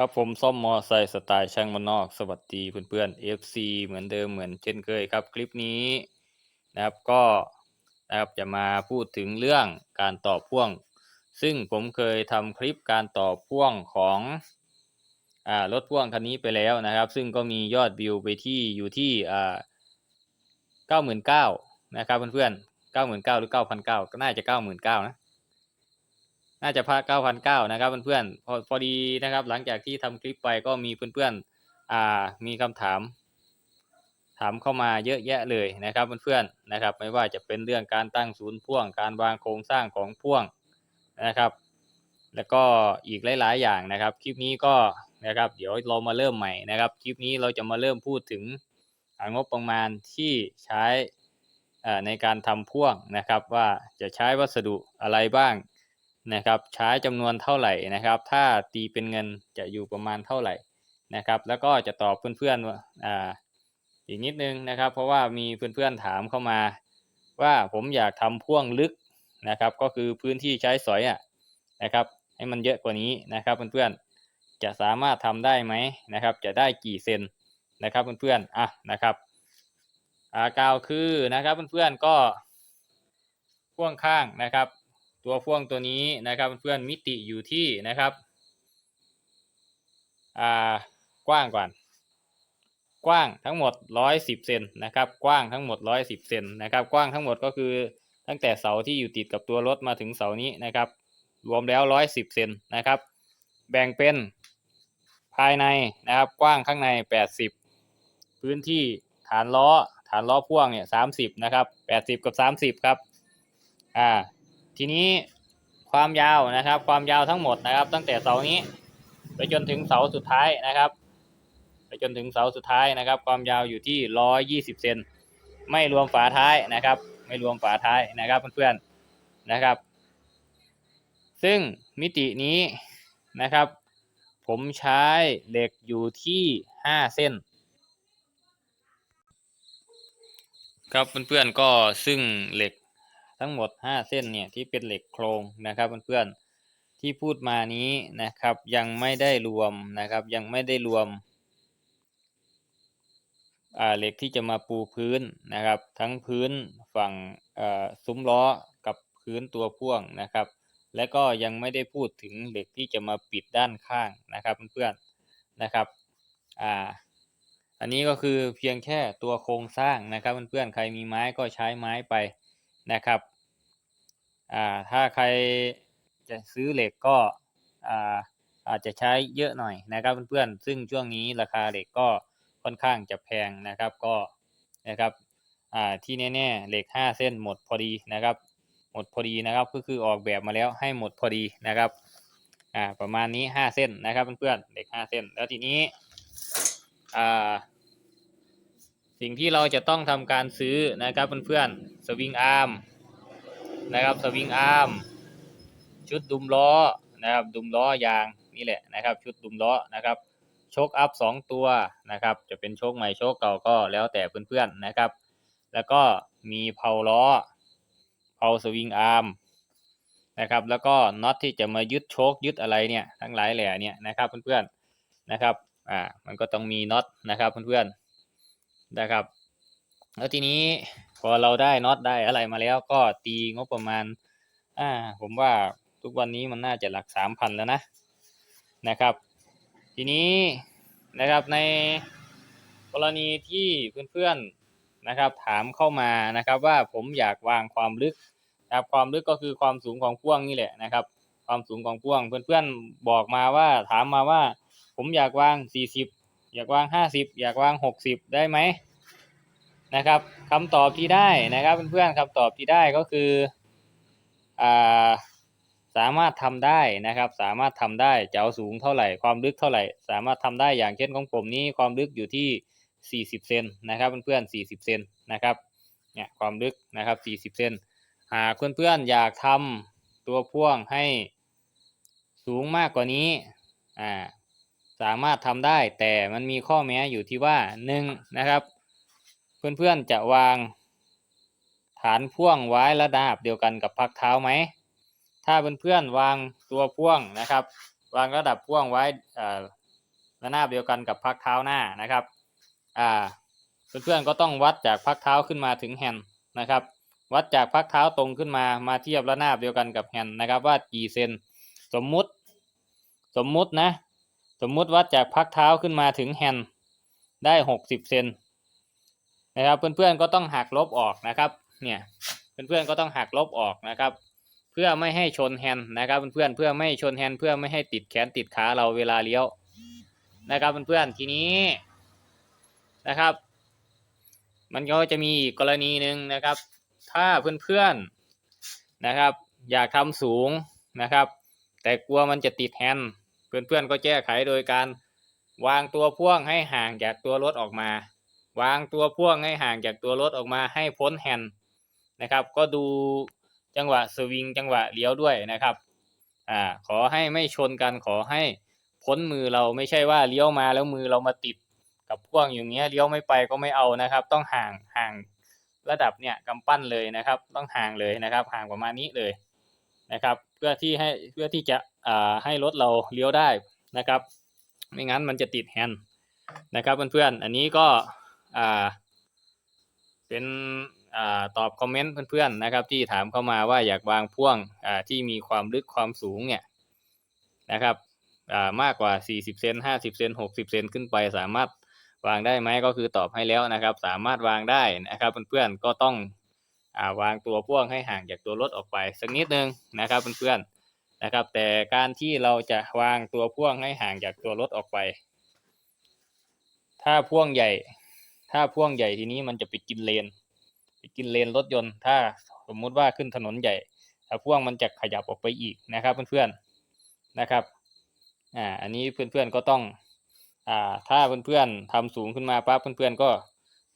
ครับผมซ่อมมอไซค์สไตล์ช่างบ้านนอก สวัสดีเพื่อนๆ FC เหมือนเดิมเหมือนเช่นเคยครับ คลิปนี้นะครับก็นะครับจะมาพูดถึงเรื่องการต่อพ่วง ซึ่งผมเคยทำคลิปการต่อพ่วงของอ่ารถพ่วงคันนี้ไปแล้วนะครับ ซึ่งก็มียอดวิวไปที่อยู่ที่อ่าเก้าหมื่นเก้านะครับเพื่อนๆเก้าหมื่นเก้าหรือเก้าพันเก้าก็น่าจะเก้าหมื่นเก้านะ น่าจะพาเก้าพันเก้านะครับเพื่อนๆพอพอดีนะครับ หลังจากที่ทำคลิปไปก็มีเพื่อนๆอ่ามีคำถาม ถามเข้ามาเยอะแยะเลยนะครับเพื่อนๆนะครับ ไม่ว่าจะเป็นเรื่องการตั้งศูนย์พ่วง การวางโครงสร้างของพ่วงนะครับ แล้วก็อีกหลาย ๆ อย่างนะครับ คลิปนี้ก็นะครับเดี๋ยวเรามาเริ่มใหม่นะครับ คลิปนี้เราจะมาเริ่มพูดถึงงบประมาณที่ใช้อ่าในการทำพ่วงนะครับ ว่าจะใช้วัสดุอะไรบ้าง นะครับใช้จำนวนเท่าไหร่นะครับ ถ้าตีเป็นเงินจะอยู่ประมาณเท่าไหร่นะครับ แล้วก็จะตอบเพื่อนๆอ่าอีกนิดนึงนะครับ เพราะว่ามีเพื่อนๆถามเข้ามา ว่าผมอยากทำพ่วงลึกนะครับ ก็คือพื้นที่ใช้สอยอะนะครับ ให้มันเยอะกว่านี้นะครับเพื่อนๆจะสามารถทำได้ไหมนะครับ จะได้กี่เซนนะครับเพื่อนๆอะนะครับอ่ากาวคือนะครับเพื่อนๆก็พ่วงข้างนะครับ ตัวพ่วงตัวนี้นะครับเพื่อนมิติอยู่ที่นะครับอ่ากว้างก่อน กว้างทั้งหมดร้อยสิบเซนนะครับ กว้างทั้งหมดร้อยสิบเซนนะครับ กว้างทั้งหมดก็คือตั้งแต่เสาที่อยู่ติดกับตัวรถมาถึงเสานี้นะครับ รวมแล้วร้อยสิบเซนนะครับ แบ่งเป็นภายในนะครับ กว้างข้างในแปดสิบพื้นที่ฐานล้อฐานล้อพ่วงเนี่ยสามสิบนะครับแปดสิบกับสามสิบครับ อ่า ทีนี้ความยาวนะครับ ความยาวทั้งหมดนะครับ ตั้งแต่เสานี้ ไปจนถึงเสาสุดท้ายนะครับ ไปจนถึงเสาสุดท้ายนะครับ ความยาวอยู่ที่ร้อยยี่สิบเซนไม่รวมฝาท้ายนะครับ ไม่รวมฝาท้ายนะครับเพื่อนๆนะครับ ซึ่งมิตินี้นะครับ ผมใช้เหล็กอยู่ที่ห้าเส้นครับเพื่อนๆก็ซึ่งเหล็ก ทั้งหมด 5 เส้นเนี่ยที่เป็นเหล็กโครงนะครับเพื่อนๆที่พูดมานี้นะครับยังไม่ได้รวมนะครับยังไม่ได้รวมเหล็กที่จะมาปูพื้นนะครับ ทั้งพื้นฝั่งซุ้มล้อกับพื้นตัวพ่วงนะครับ และก็ยังไม่ได้พูดถึงเหล็กที่จะมาปิดด้านข้างนะครับเพื่อนๆนะครับอ่าอันนี้ก็คือเพียงแค่ตัวโครงสร้างนะครับเพื่อนๆใครมีไม้ก็ใช้ไม้ไป นะครับอ่าถ้าใครจะซื้อเหล็กก็อ่าอาจจะใช้เยอะหน่อยนะครับเพื่อนๆ ซึ่งช่วงนี้ราคาเหล็กก็ค่อนข้างจะแพงนะครับก็นะครับอ่าที่แน่ๆเหล็กห้าเส้นหมดพอดีนะครับ หมดพอดีนะครับก็คือออกแบบมาแล้วให้หมดพอดีนะครับอ่าประมาณนี้ห้าเส้นนะครับเพื่อนๆเหล็กห้าเส้น แล้วทีนี้อ่า สิ่งที่เราจะต้องทำการซื้อนะครับเพื่อนๆสวิงอาร์มนะครับสวิงอาร์มชุดดุมล้อนะครับดุมล้อยางนี่แหละนะครับ ชุดดุมล้อนะครับโชคอัพสองตัวนะครับ จะเป็นโชคใหม่โชคเก่าก็แล้วแต่เพื่อนๆนะครับ แล้วก็มีเพาล้อเพาสวิงอาร์มนะครับ แล้วก็น็อตที่จะมายึดโชคยึดอะไรเนี่ยทั้งหลายแหล่เนี่ยนะครับเพื่อนๆนะครับอ่ามันก็ต้องมีน็อตนะครับเพื่อนๆ นะครับ แล้วทีนี้พอเราได้น็อตได้อะไรมาแล้วก็ตีงบประมาณ อ่า ผมว่าทุกวันนี้มันน่าจะหลักสามพันแล้วนะนะครับ ทีนี้นะครับในกรณีที่เพื่อนๆนะครับ ถามเข้ามานะครับว่าผมอยากวางความลึกนะครับความลึกก็คือความสูงของพ่วงนี่แหละนะครับ ความสูงของพ่วงเพื่อนๆบอกมาว่าถามมาว่า ผมอยากวางสี่สิบ อยากวางห้าสิบอยากวางหกสิบได้ไหมนะครับคำตอบที่ได้นะครับเพื่อนๆคำตอบที่ได้ก็คืออ่าสามารถทำได้นะครับ สามารถทำได้จะเอาสูงเท่าไหร่ความลึกเท่าไหร่ สามารถทำได้อย่างเช่นของผมนี้ความลึกอยู่ที่ 40เซนนะครับเพื่อนๆ40เซนนะครับเนี่ยความลึกนะครับ40เซนหากเพื่อนๆอยากทำตัวพ่วงให้สูงมากกว่านี้อ่า สามารถทำได้แต่มันมีข้อแม้อยู่ที่ว่าหนึ่งนะครับ เพื่อนๆจะวาง ฐานพ่วงไว้ระดับเดียวกันกับพักเท้าไหมถ้าเพื่อนๆวางตัวพ่วงนะครับ วางระดับพ่วงไว้ระนาบเดียวกันกับพักเท้าหน้านะครับอ่าเพื่อนๆก็ต้องวัดจากพักเท้าขึ้นมาถึงแฮนด์นะครับ วัดจากพักเท้าตรงขึ้นมามาเทียบระนาบเดียวกันกับแฮนด์นะครับว่ากี่เซนสมมุติ สมมุตินะ สมมุติวัดจากพักเท้าขึ้นมาถึงแฮนด์ได้หกสิบเซนนะครับเพื่อนๆก็ต้องหักลบออกนะครับเนี่ยเพื่อนๆก็ต้องหักลบออกนะครับ เพื่อไม่ให้ชนแฮนด์นะครับเพื่อนๆเพื่อไม่ให้ชนแฮนด์เพื่อไม่ให้ติดแขนติดขาเราเวลาเลี้ยวนะครับเพื่อนๆทีนี้นะครับ มันก็จะมีกกรณีหนึ่งนะครับ ถ้าเพื่อนๆนะครับ อยากทำสูงนะครับ แต่กลัวมันจะติดแฮนด์ เพื่อนๆก็แก้ไขโดยการวางตัวพ่วงให้ห่างจากตัวรถออกมา วางตัวพ่วงให้ห่างจากตัวรถออกมาให้พ้นแฮนด์นะครับ ก็ดูจังหวะสวิงจังหวะเลี้ยวด้วยนะครับอ่าขอให้ไม่ชนกันขอให้พ้นมือเราไม่ใช่ว่าเลี้ยวมาแล้วมือเรามาติดกับพ่วงอย่างเงี้ยเลี้ยวไม่ไปก็ไม่เอานะครับ ต้องห่างห่างระดับเนี่ยกำปั้นเลยนะครับ ต้องห่างเลยนะครับ ห่างประมาณนี้เลย นะครับ เพื่อที่ให้เพื่อที่จะอ่าให้รถเราเลี้ยวได้นะครับ ไม่งั้นมันจะติดแฮนด์นะครับเพื่อนๆ อันนี้ก็อ่าเป็นอ่าตอบคอมเมนต์เพื่อนๆนะครับ ที่ถามเข้ามาว่าอยากวางพ่วงอ่าที่มีความลึกความสูงเนี่ยนะครับอ่ามากกว่า 40 เซน 50 เซน 60 เซนขึ้นไปสามารถวางได้ไหมก็คือตอบให้แล้วนะครับ สามารถวางได้นะครับเพื่อนๆก็ต้อง วางตัวพ่วงให้ห่างจากตัวรถออกไปสักนิดนึงนะครับเพื่อนๆนะครับ แต่การที่เราจะวางตัวพ่วงให้ห่างจากตัวรถออกไป ถ้าพ่วงใหญ่ ถ้าพ่วงใหญ่ทีนี้มันจะไปกินเลนไปกินเลนรถยนต์ ถ้าสมมุติว่าขึ้นถนนใหญ่ถ้าพ่วงมันจะขยับออกไปอีกนะครับเพื่อนๆนะครับอ่าอันนี้เพื่อนๆก็ต้องอ่าถ้าเพื่อนๆทำสูงขึ้นมาปั๊บเพื่อนๆก็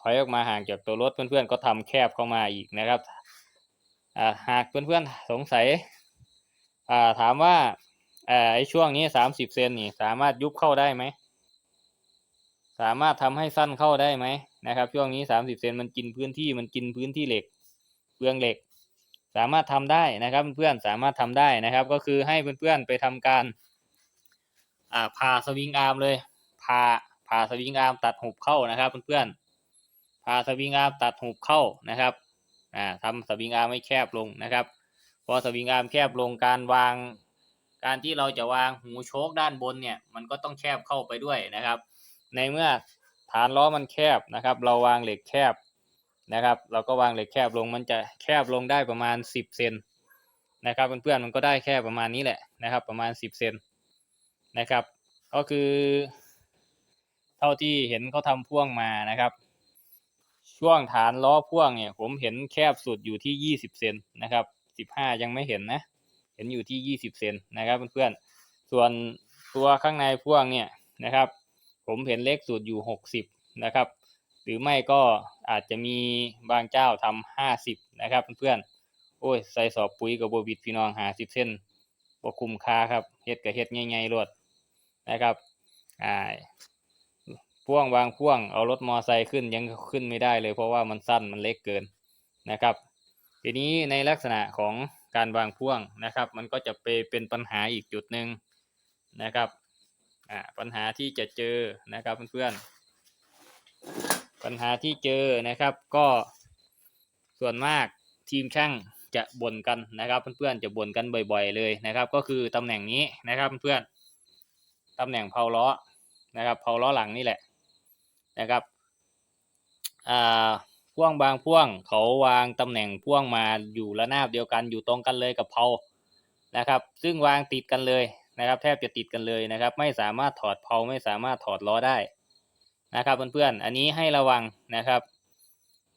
ถอยออกมาห่างจากตัวรถเพื่อนๆก็ทำแคบเข้ามาอีกนะครับหากเพื่อนๆสงสัยาถามว่าไอ้ช่วงนี้สามสิบเซนนี่สามารถยุบเข้าได้ไหมสามารถทำให้สั้นเข้าได้ไหมนะครับ ช่วงนี้สามสิบเซนมันกินพื้นที่มันกินพื้นที่เหล็กเปลืองเหล็ก สามารถทำได้นะครับเพื่อนๆสามารถทำได้นะครับ ก็คือให้เพื่อนๆไปทำการอ่าผ่าสวิงอาร์มเลยผ่าผ่าสวิงอาร์มตัดหุบเข้านะครับเพื่อนๆ ผ่าสวิงอาร์มตัดหุบเข้านะครับอ่าทำสวิงอาร์มให้แคบลงนะครับ พอสวิงอาร์มแคบลงการวาง การที่เราจะวางหูโชคด้านบนเนี่ยมันก็ต้องแคบเข้าไปด้วยนะครับ ในเมื่อฐานล้อมันแคบนะครับ เราวางเหล็กแคบนะครับ เราก็วางเหล็กแคบลงมันจะแคบลงได้ประมาณสิบเซนนะครับเพื่อนๆมันก็ได้แค่ประมาณนี้แหละนะครับ ประมาณสิบเซนนะครับ ก็คือ เท่าที่เห็นเขาทำพ่วงมานะครับ ช่วงฐานล้อพ่วงเนี่ยผมเห็นแคบสุดอยู่ที่ยี่สิบเซนนะครับสิบห้ายังไม่เห็นนะ เห็นอยู่ที่ยี่สิบเซนนะครับเพื่อนๆส่วนตัวข้างในพ่วงเนี่ยนะครับ ผมเห็นเล็กสุดอยู่หกสิบนะครับ หรือไม่ก็อาจจะมีบางเจ้าทำห้าสิบนะครับเพื่อนๆโอ้ยใส่สอบปุ๋ยกับโบวิดพี่น้องหาสิบเส้นบ่คุ้มค่าครับเฮ็ดกับเฮ็ดง่ายๆรวดนะครับอ่า พ่วงวางพ่วงเอารถมอไซค์ขึ้นยังขึ้นไม่ได้เลยเพราะว่ามันสั้นมันเล็กเกินนะครับ ทีนี้ในลักษณะของการวางพ่วงนะครับ มันก็จะไปเป็นปัญหาอีกจุดหนึ่งนะครับปัญหาที่จะเจอนะครับเพื่อนๆปัญหาที่เจอนะครับก็ส่วนมากทีมช่างจะบ่นกันนะครับเพื่อนๆจะบ่นกันบ่อย ๆ เลยนะครับ ก็คือตำแหน่งนี้นะครับเพื่อนๆตำแหน่งเพาล้อนะครับเพาล้อหลังนี่แหละ นะครับอ่าพ่วงบางพ่วงเขาวางตำแหน่งพ่วงมาอยู่ระนาบเดียวกันอยู่ตรงกันเลยกับเพานะครับ ซึ่งวางติดกันเลยนะครับ แทบจะติดกันเลยนะครับ ไม่สามารถถอดเพลาไม่สามารถถอดล้อได้นะครับเพื่อนๆอันนี้ให้ระวังนะครับ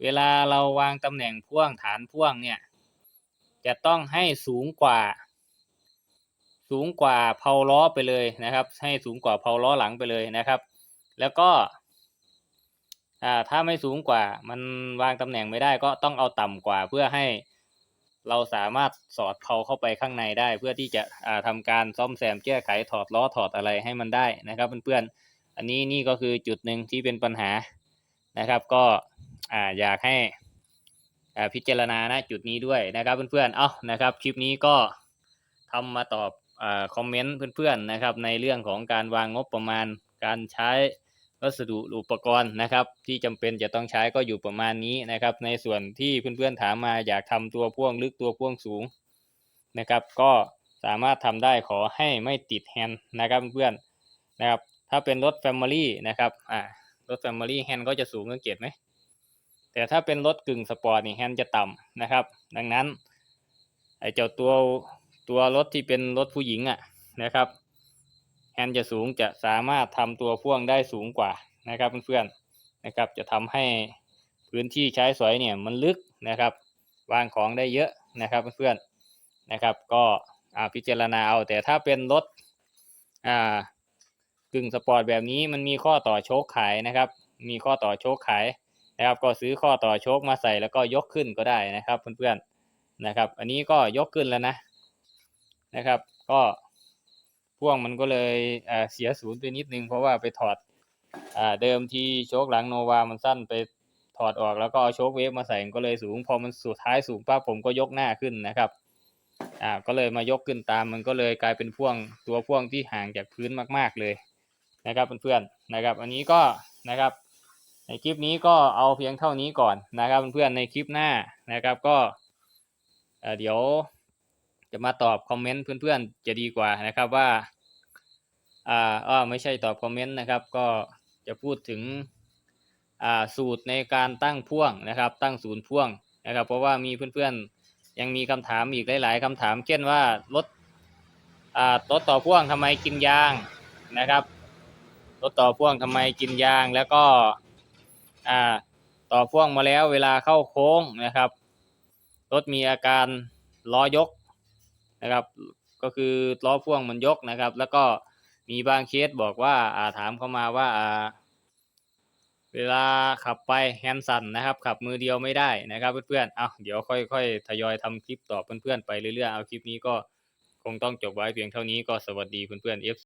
เวลาเราวางตำแหน่งพ่วงฐานพ่วงเนี่ยจะต้องให้สูงกว่า สูงกว่าเพลาล้อไปเลยนะครับ ให้สูงกว่าเพลาล้อหลังไปเลยนะครับ แล้วก็ อ่า ถ้าไม่สูงกว่า มันวางตำแหน่งไม่ได้ก็ต้องเอาต่ำกว่าเพื่อให้ เราสามารถสอดเพลาเข้าไปข้างในได้ เพื่อที่จะอ่าทำการซ่อมแซมแก้ไขถอดล้อถอดอะไรให้มันได้นะครับเพื่อนๆอันนี้นี่ก็คือจุดหนึ่งที่เป็นปัญหานะครับ ก็อ่าอยากให้อ่าพิจารณานะจุดนี้ด้วยนะครับเพื่อนๆเอานะครับคลิปนี้ก็ทำมาตอบอ่าคอมเมนต์เพื่อนๆนะครับในเรื่องของการวางงบประมาณการใช้ วัสดุอุปกรณ์นะครับ ที่จำเป็นจะต้องใช้ก็อยู่ประมาณนี้นะครับ ในส่วนที่เพื่อนๆถามมาอยากทำตัวพ่วงลึกตัวพ่วงสูงนะครับ ก็สามารถทำได้ขอให้ไม่ติดแฮนด์นะครับเพื่อนๆนะครับ ถ้าเป็นรถ Family นะครับอ่ารถ Family แฮนด์ก็จะสูงสังเกตไหมแต่ถ้าเป็นรถกึ่งสปอร์ตนี่แฮนด์จะต่ำนะครับ ดังนั้นไอเจ้าตัวตัวรถที่เป็นรถผู้หญิงอะนะครับ แฮนด์จะสูงจะสามารถทำตัวพ่วงได้สูงกว่านะครับเพื่อนๆนะครับ จะทำให้พื้นที่ใช้สอยเนี่ยมันลึกนะครับ วางของได้เยอะนะครับเพื่อนๆนะครับ ก็พิจารณาเอาแต่ถ้าเป็นรถอ่ากึ่งสปอร์ตแบบนี้มันมีข้อต่อโชคขายนะครับ มีข้อต่อโชคขายนะครับ ก็ซื้อข้อต่อโชคมาใส่แล้วก็ยกขึ้นก็ได้นะครับเพื่อนๆนะครับ อันนี้ก็ยกขึ้นแล้วนะนะครับ ก็ พ่วงมันก็เลยเสียศูนย์ไปนิดนึงเพราะว่าไปถอดอเดิมที่โชคหลังโนวามันสั้นไปถอดออกแล้วก็เอาโชคเวฟมาใส่ก็เลยสูง พอมันสุดท้ายสูงปั๊บผมก็ยกหน้าขึ้นนะครับอ่าก็เลยมายกขึ้นตามมันก็เลยกลายเป็นพ่วงตัวพ่วงที่ห่างจากพื้นมาก ๆเลยนะครับเพื่อนๆนะครับ อันนี้ก็นะครับ ในคลิปนี้ก็เอาเพียงเท่านี้ก่อนนะครับเพื่อนๆในคลิปหน้านะครับก็เดี๋ยว จะมาตอบคอมเมนต์เพื่อนๆจะดีกว่านะครับว่าอ่าอ้อไม่ใช่ตอบคอมเมนต์นะครับ ก็จะพูดถึงอ่าสูตรในการตั้งพ่วงนะครับ ตั้งศูนย์พ่วงนะครับ เพราะว่ามีเพื่อนๆยังมีคำถามอีกหลาย ๆคำถาม เช่นว่ารถอ่ารถต่อพ่วงทำไมกินยางนะครับรถต่อพ่วงทำไมกินยางแล้วก็อ่าต่อพ่วงมาแล้วเวลาเข้าโค้งนะครับ รถมีอาการล้อยก นะครับ ก็คือล้อพ่วงมันยกนะครับ แล้วก็มีบางเคสบอกว่าอ่าถามเข้ามาว่าอ่าเวลาขับไปแฮนด์สั่นนะครับ ขับมือเดียวไม่ได้นะครับ เพื่อนๆ เอาเดี๋ยวค่อยๆ ทยอยทำคลิปตอบเพื่อนๆ ไปเรื่อยๆ เอาคลิปนี้ก็คงต้องจบไว้เพียงเท่านี้ก็สวัสดีเพื่อนๆ F